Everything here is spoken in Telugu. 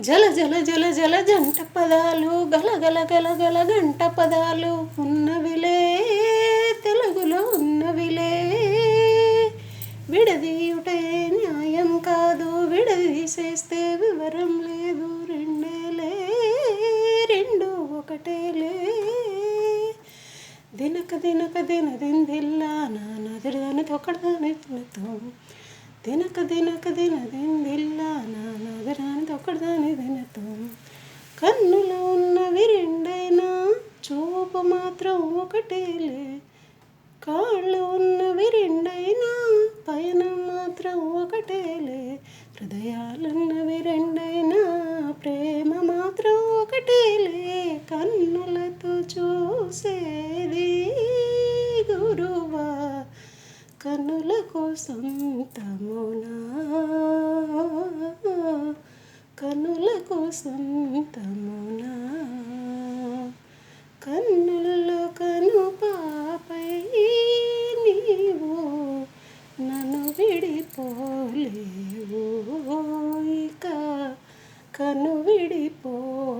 జల జల జల జల జంట పదాలు గల గల గల గల గంట పదాలు ఉన్నవిలే తెలుగులో ఉన్నవిలే విడదీయుటే న్యాయం కాదు విడదీసేస్తే వివరం లేదు రెండేలే రెండు ఒకటేలే దినక దినక దిన దిందిల్లా నా నదిరిదని తొక్కడదాని తినతో దినక దినక దిన దిన్ నదిరాని కన్నులో ఉన్నవి రెండైనా చూపు మాత్రం ఒకటేలే. కాళ్ళు ఉన్నవి రెండైనా పయనం మాత్రం ఒకటేలే. హృదయాలున్నవి రెండైనా ప్రేమ మాత్రం ఒకటేలే. కన్నులతో చూసేది గురువా. కన్నులకు సొంతమునా తమునా. సొంతమునా? కన్నుల్లో కను పాపై నీవు నన్ను విడిపోలేవు. ఇక కను విడిపోలేవు.